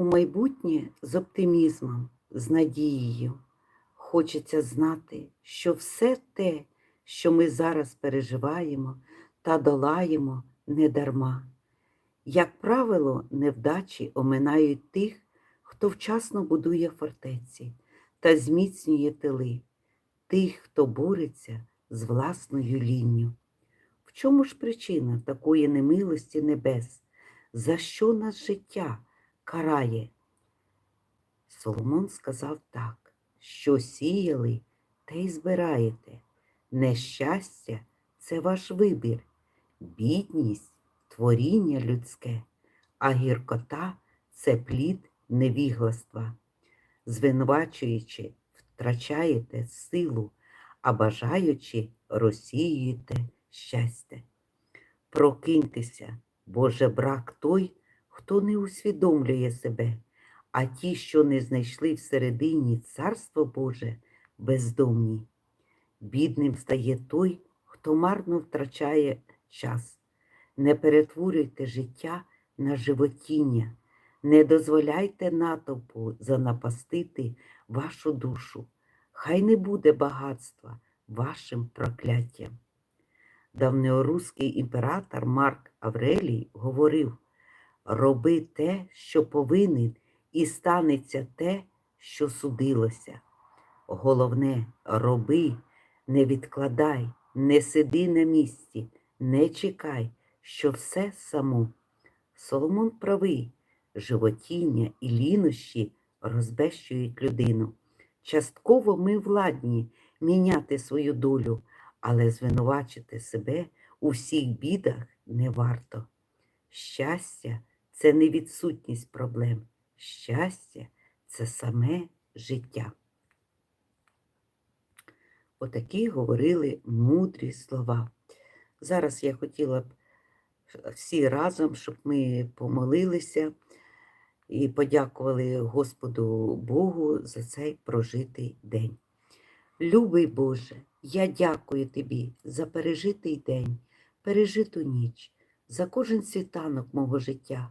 У майбутнє з оптимізмом, з надією. Хочеться знати, що все те, що ми зараз переживаємо та долаємо, не дарма. Як правило, невдачі оминають тих, хто вчасно будує фортеці та зміцнює тили, тих, хто бореться з власною лінню. В чому ж причина такої немилості небес? За що нас життя карає? Соломон сказав так, що сіяли, те й збираєте. Нещастя це ваш вибір, бідність творіння людське, а гіркота це плід невігластва. Звинувачуючи, втрачаєте силу, а бажаючи, розсіюєте щастя. Прокиньтеся, Боже брак той, хто не усвідомлює себе, а ті, що не знайшли всередині Царство Боже, бездомні. Бідним стає той, хто марно втрачає час. Не перетворюйте життя на животіння, не дозволяйте натовпу занапастити вашу душу. Хай не буде багатства вашим прокляттям. Давнеоруський імператор Марк Аврелій говорив: роби те, що повинен, і станеться те, що судилося. Головне, роби, не відкладай, не сиди на місці, не чекай, що все само. Соломон правий, животіння і лінощі розбещують людину. Частково ми владні міняти свою долю, але звинувачити себе у всіх бідах не варто. Щастя це не відсутність проблем. Щастя це саме життя. Отакі говорили мудрі слова. Зараз я хотіла б всі разом, щоб ми помолилися і подякували Господу Богу за цей прожитий день. Любий Боже, я дякую Тобі за пережитий день, пережиту ніч, за кожен світанок мого життя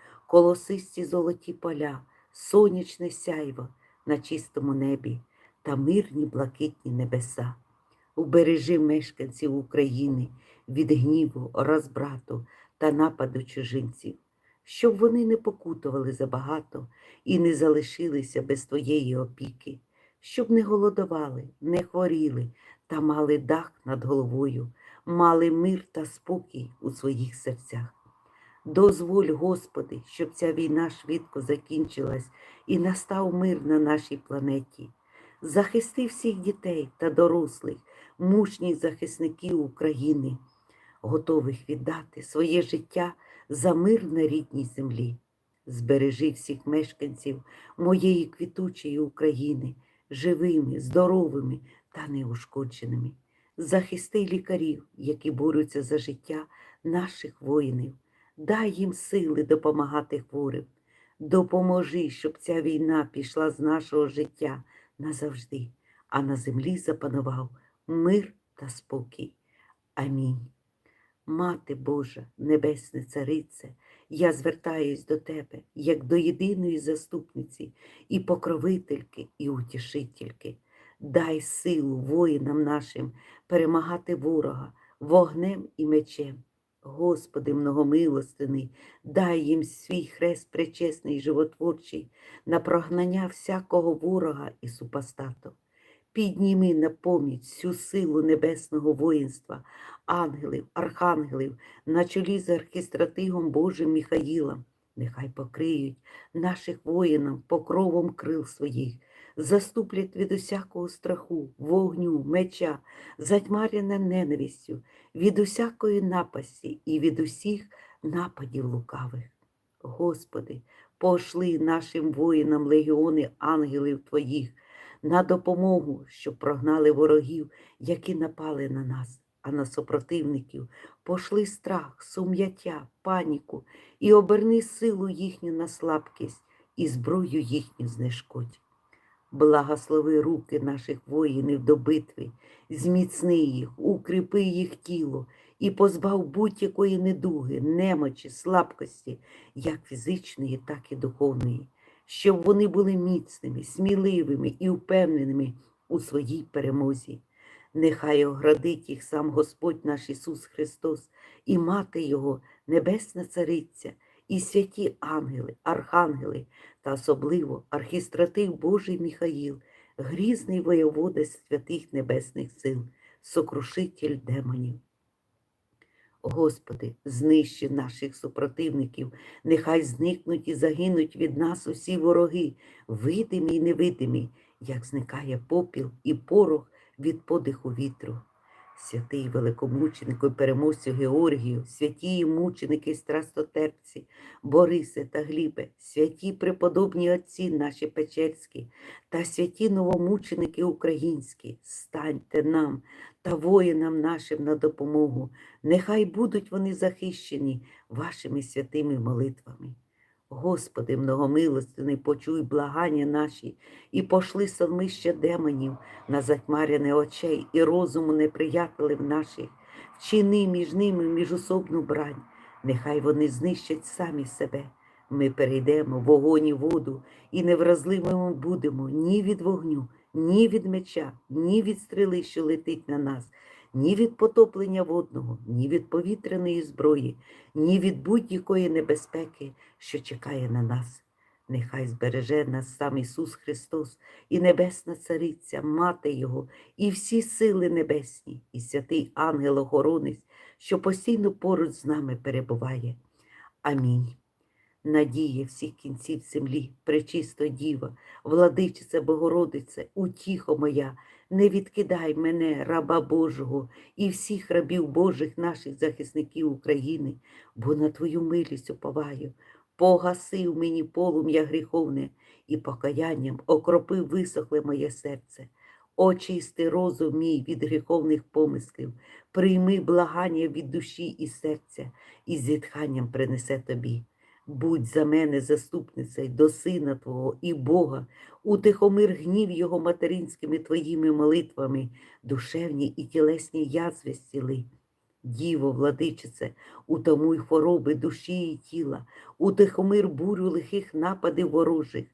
колосисті золоті поля, сонячне сяйво на чистому небі та мирні блакитні небеса. Убережи мешканців України від гніву, розбрату та нападу чужинців, щоб вони не покутували забагато і не залишилися без твоєї опіки, щоб не голодували, не хворіли та мали дах над головою, мали мир та спокій у своїх серцях. Дозволь, Господи, щоб ця війна швидко закінчилась і настав мир на нашій планеті. Захисти всіх дітей та дорослих, мужніх захисників України, готових віддати своє життя за мир на рідній землі. Збережи всіх мешканців моєї квітучої України, живими, здоровими та неушкодженими. Захисти лікарів, які борються за життя наших воїнів. Дай їм сили допомагати хворим. Допоможи, щоб ця війна пішла з нашого життя назавжди, а на землі запанував мир та спокій. Амінь. Мати Божа, Небесне Царице, я звертаюсь до Тебе, як до єдиної заступниці, і покровительки, і утішительки. Дай силу воїнам нашим перемагати ворога вогнем і мечем. Господи, многомилостиний, дай їм свій хрест пречесний животворчий на прогнання всякого ворога і супостату. Підніми на поміч всю силу небесного воїнства, ангелів, архангелів, на чолі з архістратигом Божим Міхаїлом. Нехай покриють наших воїнам покровом крил своїх, заступлять від усякого страху, вогню, меча, затьмаряне ненавистю, від усякої напасті і від усіх нападів лукавих. Господи, Пошли нашим воїнам легіони ангелів Твоїх на допомогу, щоб прогнали ворогів, які напали на нас, а на супротивників пошли страх, сум'яття, паніку і оберни силу їхню на слабкість і зброю їхню знешкодь. Благослови руки наших воїнів до битви, зміцни їх, укріпи їх тіло і позбав будь-якої недуги, немочі, слабкості, як фізичної, так і духовної, щоб вони були міцними, сміливими і впевненими у своїй перемозі. Нехай оградить їх сам Господь наш Ісус Христос і Мати Його, Небесна Цариця, і святі ангели, архангели та особливо архістратив Божий Міхаїл, грізний воєвода святих небесних сил, сокрушитель демонів. Господи, знищи наших супротивників, нехай зникнуть і загинуть від нас усі вороги, видимі й невидимі, як зникає попіл і порох від подиху вітру. Святий великомученику і переможцю Георгію, святі мученики і страстотерпці, Борисе та Глібе, святі преподобні отці наші Печерські та святі новомученики українські, станьте нам та воїнам нашим на допомогу. Нехай будуть вони захищені вашими святими молитвами. Господи, многомилостивний, почуй благання наші і пошли сонмища демонів на затьмаряне очей і розуму неприятелів наших, вчини між ними міжособну брань, нехай вони знищать самі себе. Ми перейдемо в вогонь і воду і невразливими будемо ні від вогню, ні від меча, ні від стріли, що летить на нас, ні від потоплення водного, ні від повітряної зброї, ні від будь-якої небезпеки, що чекає на нас. Нехай збереже нас сам Ісус Христос і Небесна Цариця, Мати Його, і всі сили небесні, і святий ангел-охоронець, що постійно поруч з нами перебуває. Амінь. Надія всіх кінців землі, пречисто діва, владичиця Богородице, утіхо моя, не відкидай мене, раба Божого, і всіх рабів Божих наших захисників України, бо на Твою милість уповаю. Погасив мені полум'я гріховне і покаянням окропив висохле моє серце. Очисти розум мій від гріховних помислів, прийми благання від душі і серця, і зітханням принесе тобі. Будь за мене заступницею до Сина Твого і Бога, утихомир гнів Його материнськими Твоїми молитвами, душевні і тілесні язви зціли. Діво, владичице, утомуй хвороби душі і тіла, утихомир бурю лихих нападів ворожих,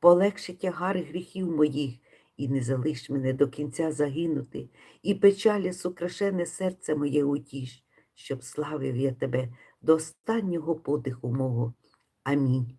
полегши тягар гріхів моїх, і не залиш мене до кінця загинути, і печалі сукрашене серце моє утіш, щоб славив я тебе до останнього подиху мого. Амінь.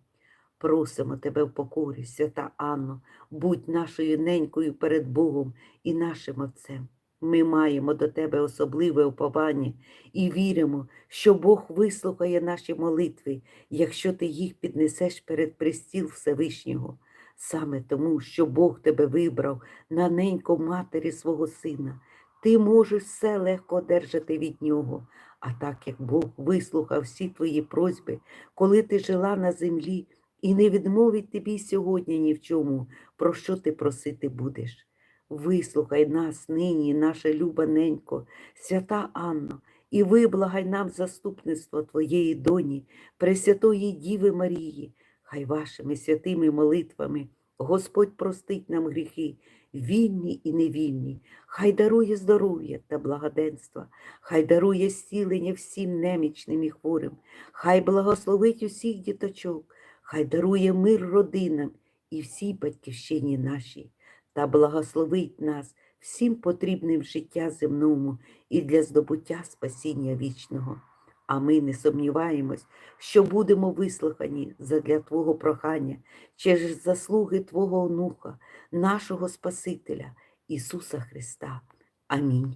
Просимо тебе в покорі, свята Анно, будь нашою ненькою перед Богом і нашим Отцем. Ми маємо до тебе особливе уповання і віримо, що Бог вислухає наші молитви, якщо ти їх піднесеш перед престіл Всевишнього. Саме тому, що Бог тебе вибрав на неньку матері свого сина, ти можеш все легко одержати від нього. А так як Бог вислухав всі твої просьби, коли ти жила на землі, і не відмовить тобі сьогодні ні в чому, про що ти просити будеш. Вислухай нас нині, наша люба ненько, свята Анно, і виблагай нам заступництво Твоєї доні, Пресвятої Діви Марії, хай вашими святими молитвами Господь простить нам гріхи, вільні і невільні, хай дарує здоров'я та благоденства, хай дарує зцілення всім немічним і хворим, хай благословить усіх діточок, хай дарує мир родинам і всій батьківщині нашій, та благословить нас всім потрібним в життя земному і для здобуття спасіння вічного. А ми не сумніваємось, що будемо вислухані задля Твого прохання через заслуги Твого онука, нашого Спасителя, Ісуса Христа. Амінь.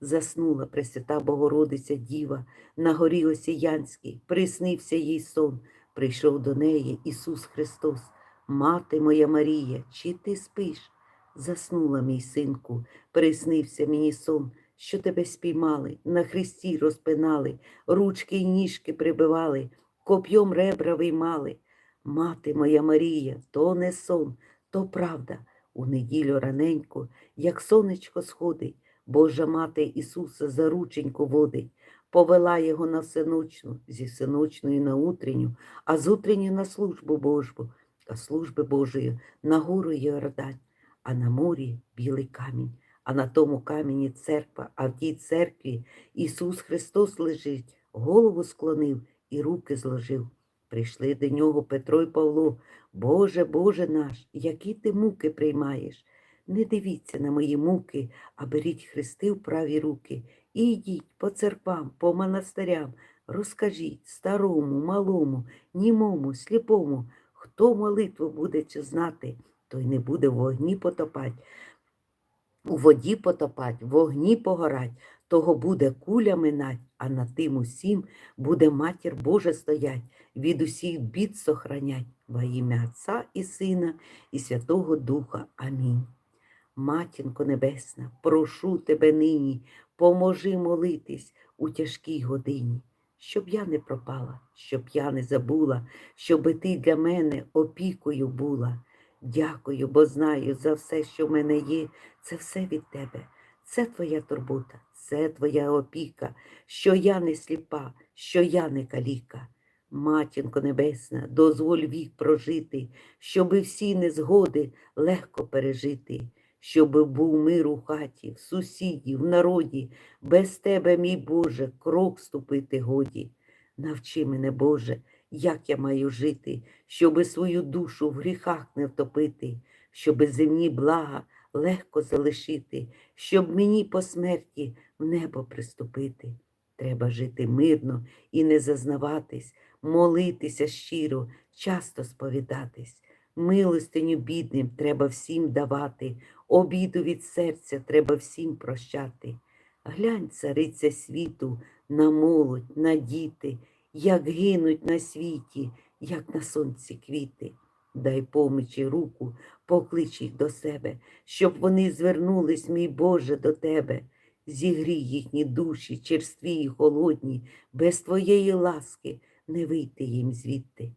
Заснула Пресвята Богородиця Діва на горі Осіянській, приснився їй сон, прийшов до неї Ісус Христос. Мати моя Марія, чи ти спиш? Заснула, мій синку, приснився мені сон, що тебе спіймали, на хресті розпинали, ручки й ніжки прибивали, коп'йом ребра виймали. Мати моя Марія, то не сон, то правда. У неділю раненько, як сонечко сходить, Божа мати Ісуса за рученьку водить, повела його на всеночну, зі всеночної на утренню, а з утренньої на службу Божбу, а служби Божої на гору Йордань, а на морі білий камінь, а на тому камені церква, а в тій церкві Ісус Христос лежить, голову склонив і руки зложив. Прийшли до нього Петро й Павло. Боже, Боже наш, які ти муки приймаєш. Не дивіться на мої муки, а беріть хрести в праві руки. І йдіть по церквам, по монастирям, розкажіть старому, малому, німому, сліпому, хто молитву буде знати, той не буде в вогні потопать, у воді потопать, в вогні погорать, того буде куля минать, а на тим усім буде матір Божа стоять, від усіх бід сохранять во ім'я Отця і Сина, і Святого Духа. Амінь. Матінко Небесна, прошу тебе нині, поможи молитись у тяжкій годині, щоб я не пропала, щоб я не забула, щоби ти для мене опікою була. Дякую, бо знаю за все, що в мене є, це все від тебе. Це твоя турбота, це твоя опіка, що я не сліпа, що я не каліка. Матінко Небесна, дозволь вік прожити, щоби всі незгоди легко пережити, щоби був мир у хаті, в сусіді, в народі, без тебе, мій Боже, крок ступити годі. Навчи мене, Боже, як я маю жити, щоби свою душу в гріхах не втопити, щоби земні блага легко залишити, щоб мені по смерті в небо приступити. Треба жити мирно і не зазнаватись, молитися щиро, часто сповідатись. Милостиню бідним треба всім давати, обіду від серця треба всім прощати. Глянь, цариця світу, на молодь, на діти, як гинуть на світі, як на сонці квіти. Дай помічі руку, поклич їх до себе, щоб вони звернулись, мій Боже, до тебе. Зігрій їхні душі, черстві й холодні, без твоєї ласки не вийти їм звідти.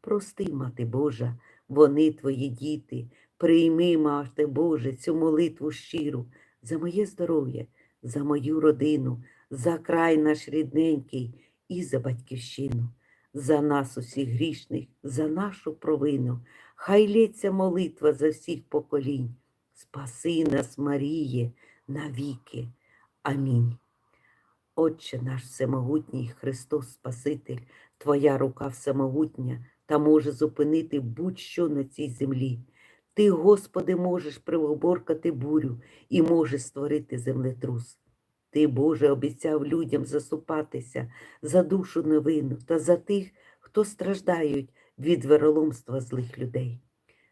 Прости, мати Божа, вони твої діти, прийми, мати Боже, цю молитву щиру за моє здоров'я, за мою родину, за край наш рідненький і за батьківщину, за нас усіх грішних, за нашу провину. Хай лється молитва за всіх поколінь. Спаси нас, Маріє, навіки. Амінь. Отче наш всемогутній Христос Спаситель, Твоя рука всемогутня та може зупинити будь-що на цій землі. Ти, Господи, можеш приборкати бурю і можеш створити землетрус. Ти, Боже, обіцяв людям заступатися за душу невинну та за тих, хто страждають від вероломства злих людей.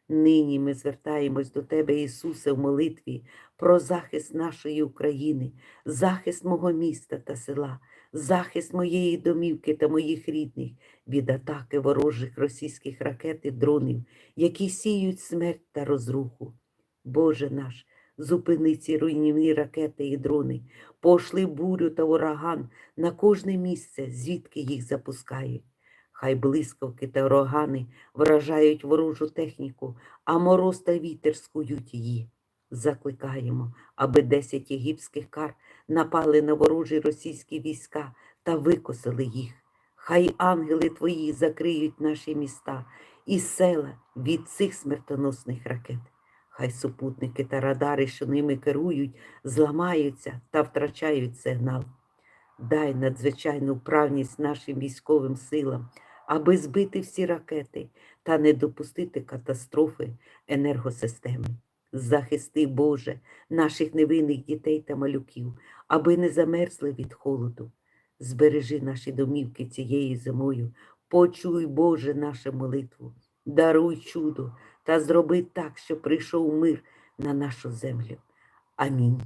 Нині ми звертаємось до Тебе, Ісусе, в молитві про захист нашої України, захист мого міста та села, захист моєї домівки та моїх рідних від атаки ворожих російських ракет і дронів, які сіють смерть та розруху. Боже наш, зупини ці руйнівні ракети і дрони, пошли бурю та ураган на кожне місце, звідки їх запускають. Хай блискавки та урагани вражають ворожу техніку, а мороз та вітер скують її. Закликаємо, аби десять єгипських кар напали на ворожі російські війська та викосили їх. Хай ангели твої закриють наші міста і села від цих смертоносних ракет. Хай супутники та радари, що ними керують, зламаються та втрачають сигнал. Дай надзвичайну вправність нашим військовим силам, аби збити всі ракети та не допустити катастрофи енергосистеми. Захисти, Боже, наших невинних дітей та малюків, аби не замерзли від холоду. Збережи наші домівки цією зимою, почуй, Боже, нашу молитву, даруй чудо та зроби так, щоб прийшов мир на нашу землю. Амінь.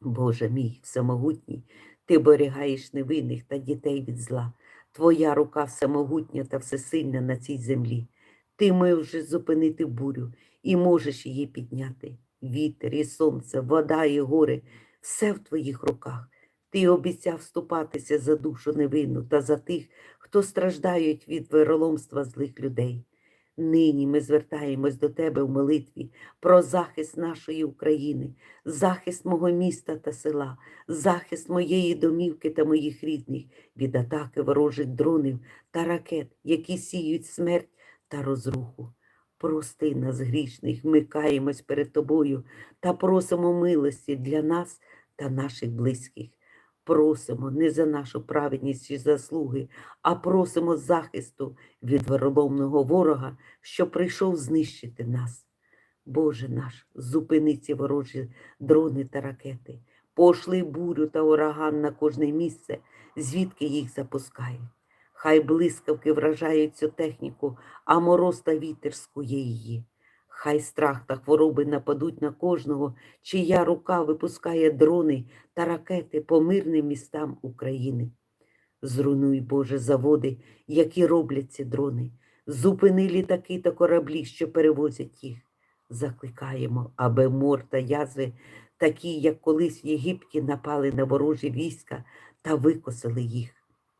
Боже мій всемогутній, ти берегаєш невинних та дітей від зла. Твоя рука всемогутня та всесильна на цій землі. Ти можеш зупинити бурю і можеш її підняти. Вітер і сонце, вода і гори все в твоїх руках. Ти обіцяв вступатися за душу невинну та за тих, хто страждають від вероломства злих людей. Нині ми звертаємось до Тебе в молитві про захист нашої України, захист мого міста та села, захист моєї домівки та моїх рідних від атаки ворожих дронів та ракет, які сіють смерть та розруху. Прости нас, грішних, ми каємось перед Тобою та просимо милості для нас та наших близьких. Просимо не за нашу праведність і заслуги, а просимо захисту від вероломного ворога, що прийшов знищити нас. Боже наш, зупини ці ворожі дрони та ракети, пошли бурю та ураган на кожне місце, звідки їх запускають. Хай блискавки вражають цю техніку, а мороз та вітер скує її. Хай страх та хвороби нападуть на кожного, чия рука випускає дрони та ракети по мирним містам України. Зруйнуй, Боже, заводи, які роблять ці дрони. Зупини літаки та кораблі, що перевозять їх. Закликаємо, аби мор та язви, такі, як колись в Єгипті, напали на ворожі війська та викосили їх.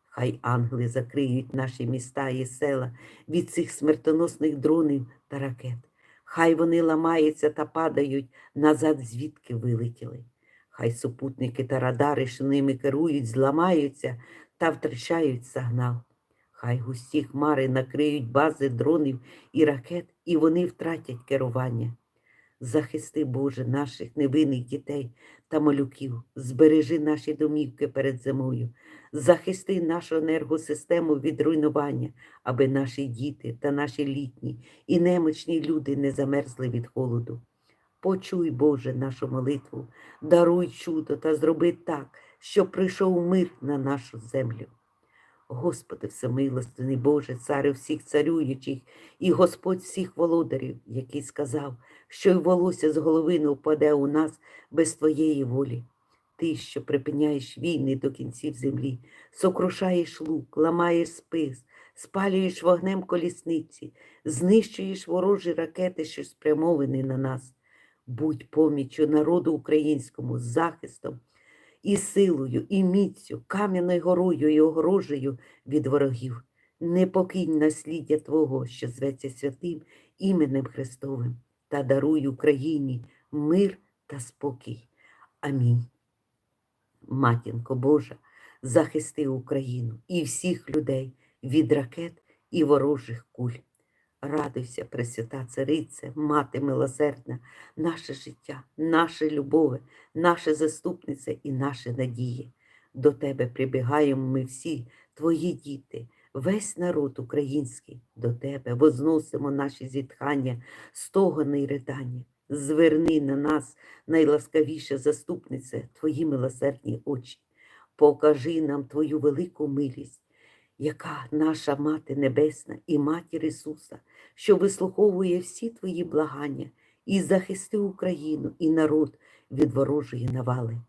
Хай ангели закриють наші міста і села від цих смертоносних дронів та ракет. Хай вони ламаються та падають назад, звідки вилетіли. Хай супутники та радари, що ними керують, зламаються та втрачають сигнал. Хай густі хмари накриють бази дронів і ракет, і вони втратять керування. Захисти, Боже, наших невинних дітей та малюків, збережи наші домівки перед зимою, захисти нашу енергосистему від руйнування, аби наші діти та наші літні і немочні люди не замерзли від холоду. Почуй, Боже, нашу молитву, даруй чудо та зроби так, щоб прийшов мир на нашу землю. Господи, всемилостивний Боже, царю всіх царюючих і Господь всіх володарів, який сказав, що й волосся з голови не впаде у нас без Твоєї волі. Ти, що припиняєш війни до кінців землі, сокрушаєш лук, ламаєш спис, спалюєш вогнем колісниці, знищуєш ворожі ракети, що спрямовані на нас. Будь поміччю народу українському, захистом і силою, і міцю, кам'яною горою і огорожею від ворогів. Не покинь насліддя Твого, що зветься святим іменем Христовим, та даруй Україні мир та спокій. Амінь. Матінко Божа, захисти Україну і всіх людей від ракет і ворожих куль. Радуйся, Пресвята Царице, Мати милосердна, наше життя, наше любове, наша заступниця і наші надії. До Тебе прибігаємо ми всі, Твої діти, весь народ український, до Тебе возносимо наші зітхання, стогони й ридання. Зверни на нас, найласкавіша заступниця, Твої милосердні очі. Покажи нам Твою велику милість, яка наша Мати Небесна і Матір Ісуса, що вислуховує всі Твої благання і захисти Україну і народ від ворожої навали.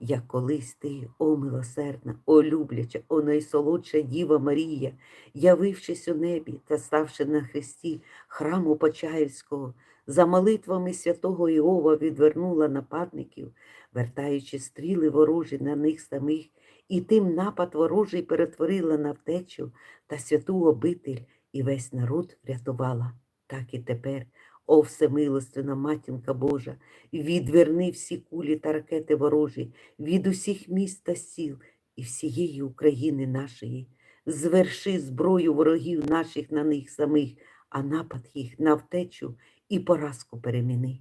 Як колись ти, о милосердна, о любляча, о найсолодша Діва Марія, явившись у небі та ставши на хресті храму Почаївського, за молитвами святого Іова відвернула нападників, вертаючи стріли ворожі на них самих, і тим напад ворожий перетворила на втечу та святу обитель, і весь народ врятувала. Так і тепер, о всемилостивна матінка Божа, відверни всі кулі та ракети ворожі від усіх міст та сіл і всієї України нашої. Зверши зброю ворогів наших на них самих, а напад їх на втечу і поразку переміни.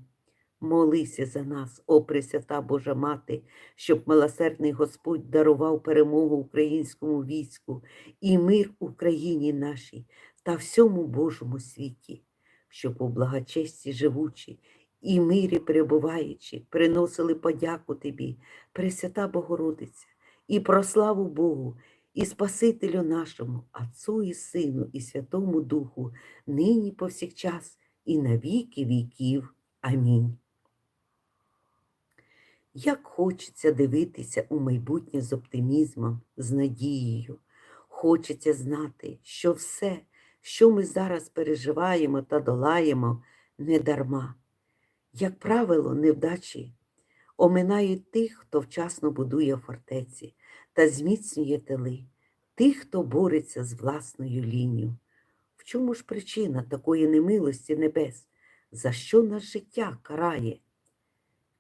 Молися за нас, о Пресвята Божа Мати, щоб милосердний Господь дарував перемогу українському війську і мир Україні нашій та всьому Божому світі, щоб у благочесті живучі і мирі перебуваючи, приносили подяку Тобі, Пресвята Богородиця, і прославу Богу, і Спасителю нашому, Отцу і Сину, і Святому Духу, нині повсякчас, і на віки віків. Амінь. Як хочеться дивитися у майбутнє з оптимізмом, з надією. Хочеться знати, що все, що ми зараз переживаємо та долаємо, не дарма. Як правило, невдачі оминають тих, хто вчасно будує фортеці та зміцнює тили. тих, хто бореться з власною лінію. Чому ж причина такої немилості небес? За що нас життя карає?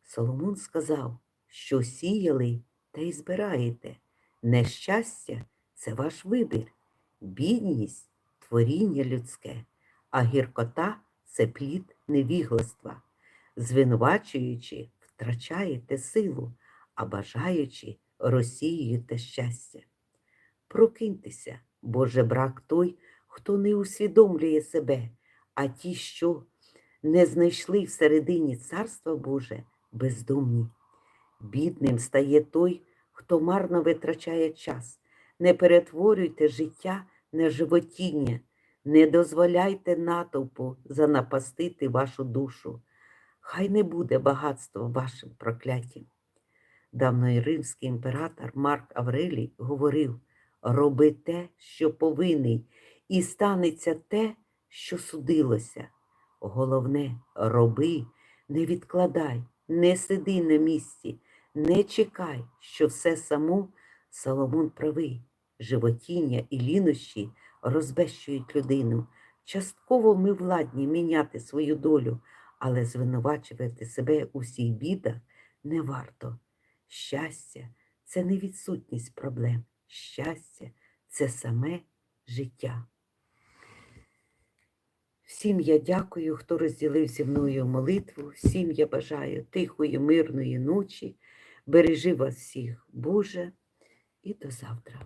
Соломон сказав, що сіяли та й збираєте. Нещастя це ваш вибір, бідність творіння людське, а гіркота це плід невігластва. Звинувачуючи, втрачаєте силу, а бажаючи, розсіюєте щастя. Прокиньтеся, бо жебрак той, хто не усвідомлює себе, а ті, що не знайшли всередині Царства Боже, бездумні. Бідним стає той, хто марно витрачає час. Не перетворюйте життя на животіння, не дозволяйте натовпу занапастити вашу душу. Хай не буде багатство вашим прокляттям. Давно римський імператор Марк Аврелій говорив: роби те, що повинний, і станеться те, що судилося. Головне, роби, не відкладай, не сиди на місці, не чекай, що все само Соломон правий. Животіння і лінощі розбещують людину. Частково ми владні міняти свою долю, але звинувачувати себе у всіх бідах не варто. Щастя це не відсутність проблем. Щастя це саме життя. Всім я дякую, хто розділив зі мною молитву. Всім я бажаю тихої, мирної ночі. Бережи вас всіх, Боже, і до завтра.